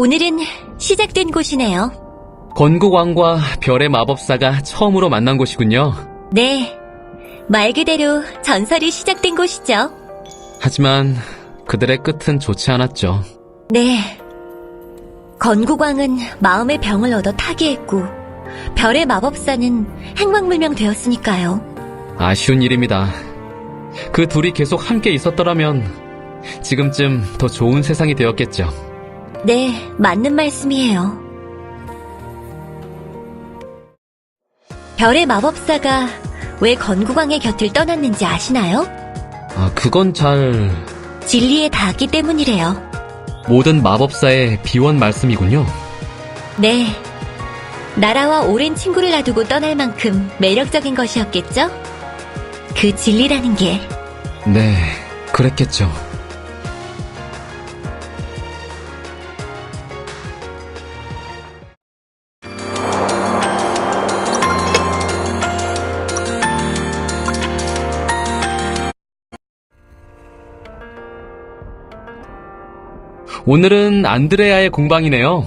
오늘은 시작된 곳이네요. 건국왕과 별의 마법사가 처음으로 만난 곳이군요. 네. 말 그대로 전설이 시작된 곳이죠. 하지만 그들의 끝은 좋지 않았죠. 네. 건국왕은 마음의 병을 얻어 타계했고, 별의 마법사는 행방불명 되었으니까요. 아쉬운 일입니다. 그 둘이 계속 함께 있었더라면 지금쯤 더 좋은 세상이 되었겠죠. 네, 맞는 말씀이에요. 별의 마법사가 왜 건국왕의 곁을 떠났는지 아시나요? 아, 그건 잘 진리에 닿았기 때문이래요. 모든 마법사의 비원 말씀이군요. 네. 나라와 오랜 친구를 놔두고 떠날 만큼 매력적인 것이었겠죠? 그 진리라는 게 네, 그랬겠죠. 오늘은 안드레아의 공방이네요.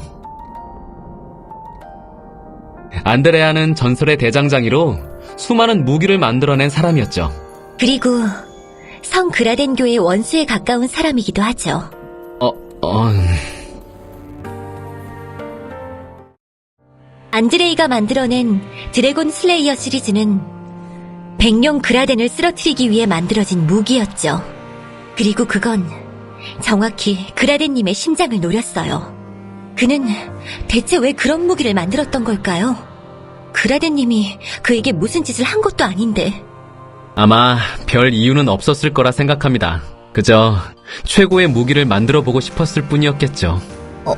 안드레아는 전설의 대장장이로 수많은 무기를 만들어낸 사람이었죠. 그리고 성 그라덴 교의 원수에 가까운 사람이기도 하죠. 어, 어, 안드레이가 만들어낸 드래곤 슬레이어 시리즈는 백룡 그라덴을 쓰러뜨리기 위해 만들어진 무기였죠. 그리고 그건 정확히 그라덴님의 심장을 노렸어요. 그는 대체 왜 그런 무기를 만들었던 걸까요? 그라덴님이 그에게 무슨 짓을 한 것도 아닌데. 아마 별 이유는 없었을 거라 생각합니다. 그저 최고의 무기를 만들어 보고 싶었을 뿐이었겠죠. 어.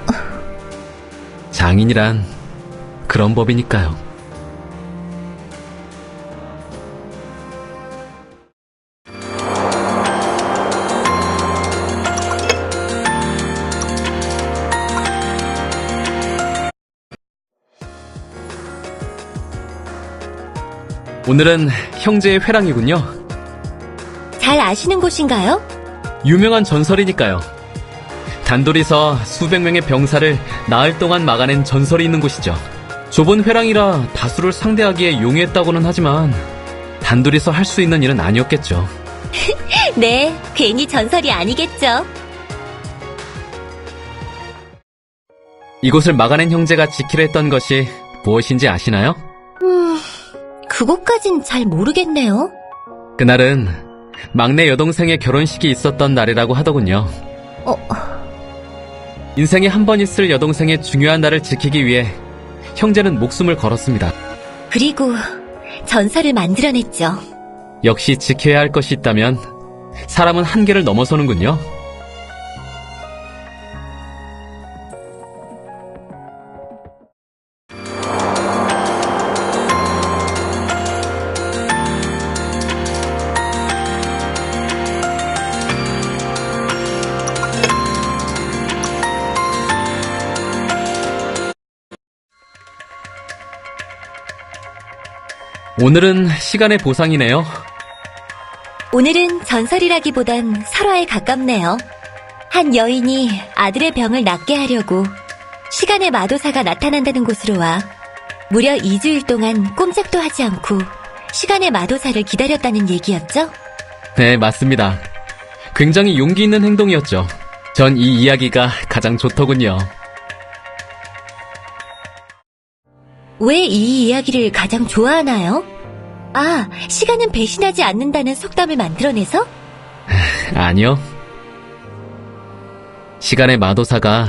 장인이란 그런 법이니까요. 오늘은 형제의 회랑이군요. 잘 아시는 곳인가요? 유명한 전설이니까요. 단둘이서 수백 명의 병사를 나흘 동안 막아낸 전설이 있는 곳이죠. 좁은 회랑이라 다수를 상대하기에 용이했다고는 하지만 단둘이서 할 수 있는 일은 아니었겠죠. 네, 괜히 전설이 아니겠죠. 이곳을 막아낸 형제가 지키려 했던 것이 무엇인지 아시나요? 음, 그것까진 잘 모르겠네요. 그날은 막내 여동생의 결혼식이 있었던 날이라고 하더군요. 어, 인생에 한 번 있을 여동생의 중요한 날을 지키기 위해 형제는 목숨을 걸었습니다. 그리고 전설을 만들어냈죠. 역시 지켜야 할 것이 있다면 사람은 한계를 넘어서는군요. 오늘은 시간의 보상이네요. 오늘은 전설이라기보단 설화에 가깝네요. 한 여인이 아들의 병을 낫게 하려고 시간의 마도사가 나타난다는 곳으로 와 무려 2주일 동안 꼼짝도 하지 않고 시간의 마도사를 기다렸다는 얘기였죠? 네, 맞습니다. 굉장히 용기 있는 행동이었죠. 전 이 이야기가 가장 좋더군요. 왜 이 이야기를 가장 좋아하나요? 아, 시간은 배신하지 않는다는 속담을 만들어내서? 아니요. 시간의 마도사가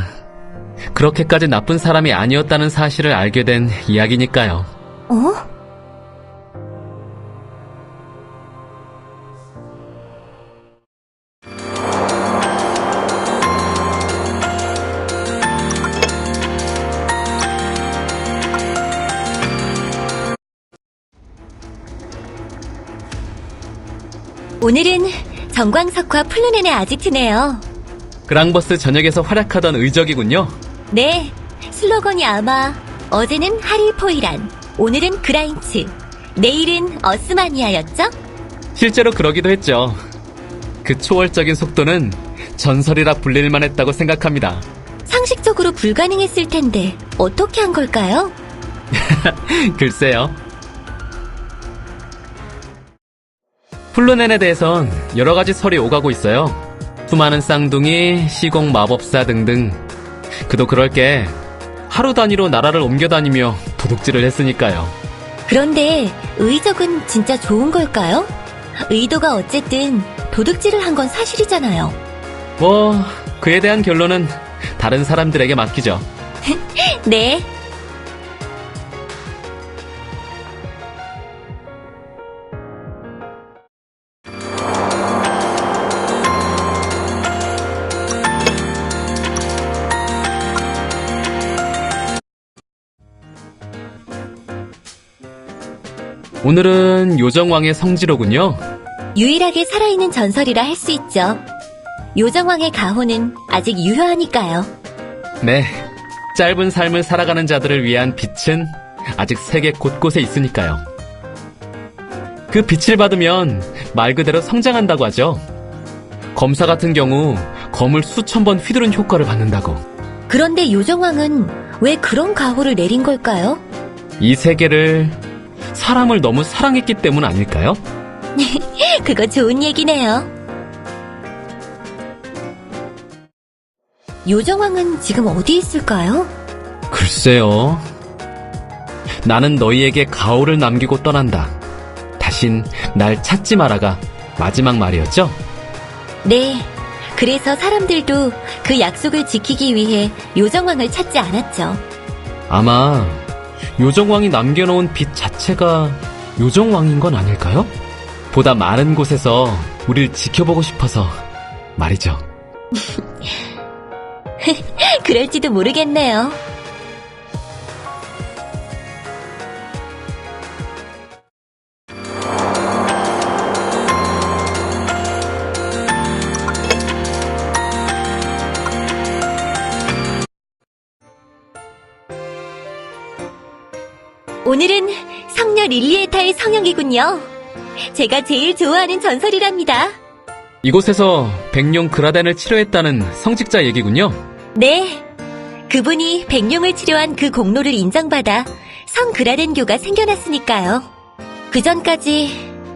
그렇게까지 나쁜 사람이 아니었다는 사실을 알게 된 이야기니까요. 어? 오늘은 정광석과 플루넨의 아지트네요. 그랑버스 전역에서 활약하던 의적이군요. 네, 슬로건이 아마 어제는 하리포이란, 오늘은 그라인츠, 내일은 어스마니아였죠? 실제로 그러기도 했죠. 그 초월적인 속도는 전설이라 불릴만 했다고 생각합니다. 상식적으로 불가능했을 텐데 어떻게 한 걸까요? 글쎄요. 플루넨에 대해선 여러 가지 설이 오가고 있어요. 수많은 쌍둥이, 시공 마법사 등등. 그도 그럴 게 하루 단위로 나라를 옮겨 다니며 도둑질을 했으니까요. 그런데 의적은 진짜 좋은 걸까요? 의도가 어쨌든 도둑질을 한 건 사실이잖아요. 뭐, 그에 대한 결론은 다른 사람들에게 맡기죠. 네. 오늘은 요정왕의 성지로군요. 유일하게 살아있는 전설이라 할 수 있죠. 요정왕의 가호는 아직 유효하니까요. 네. 짧은 삶을 살아가는 자들을 위한 빛은 아직 세계 곳곳에 있으니까요. 그 빛을 받으면 말 그대로 성장한다고 하죠. 검사 같은 경우 검을 수천 번 휘두른 효과를 받는다고. 그런데 요정왕은 왜 그런 가호를 내린 걸까요? 이 세계를 사람을 너무 사랑했기 때문 아닐까요? 그거 좋은 얘기네요. 요정왕은 지금 어디 있을까요? 글쎄요. 나는 너희에게 가오를 남기고 떠난다. 다신 날 찾지 마라가 마지막 말이었죠? 네. 그래서 사람들도 그 약속을 지키기 위해 요정왕을 찾지 않았죠. 아마 요정왕이 남겨놓은 빛 자체가 요정왕인 건 아닐까요? 보다 많은 곳에서 우릴 지켜보고 싶어서 말이죠. 그럴지도 모르겠네요. 오늘은 성녀 릴리에타의 성역이군요. 제가 제일 좋아하는 전설이랍니다. 이곳에서 백룡 그라덴을 치료했다는 성직자 얘기군요. 네. 그분이 백룡을 치료한 그 공로를 인정받아 성 그라덴교가 생겨났으니까요. 그 전까지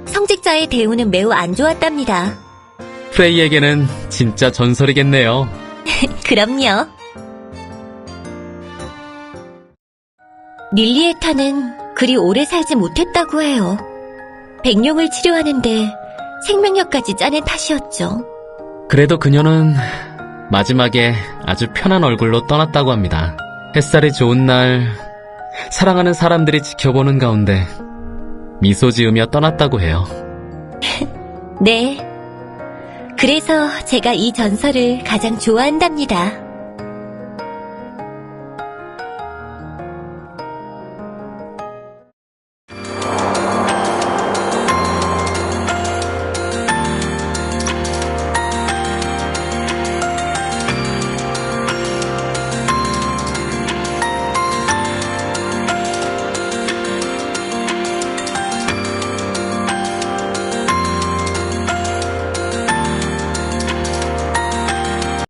성직자의 대우는 매우 안 좋았답니다. 프레이에게는 진짜 전설이겠네요. 그럼요. 릴리에타는 그리 오래 살지 못했다고 해요. 백룡을 치료하는데 생명력까지 짜낸 탓이었죠. 그래도 그녀는 마지막에 아주 편한 얼굴로 떠났다고 합니다. 햇살이 좋은 날, 사랑하는 사람들이 지켜보는 가운데 미소 지으며 떠났다고 해요. 네. 그래서 제가 이 전설을 가장 좋아한답니다.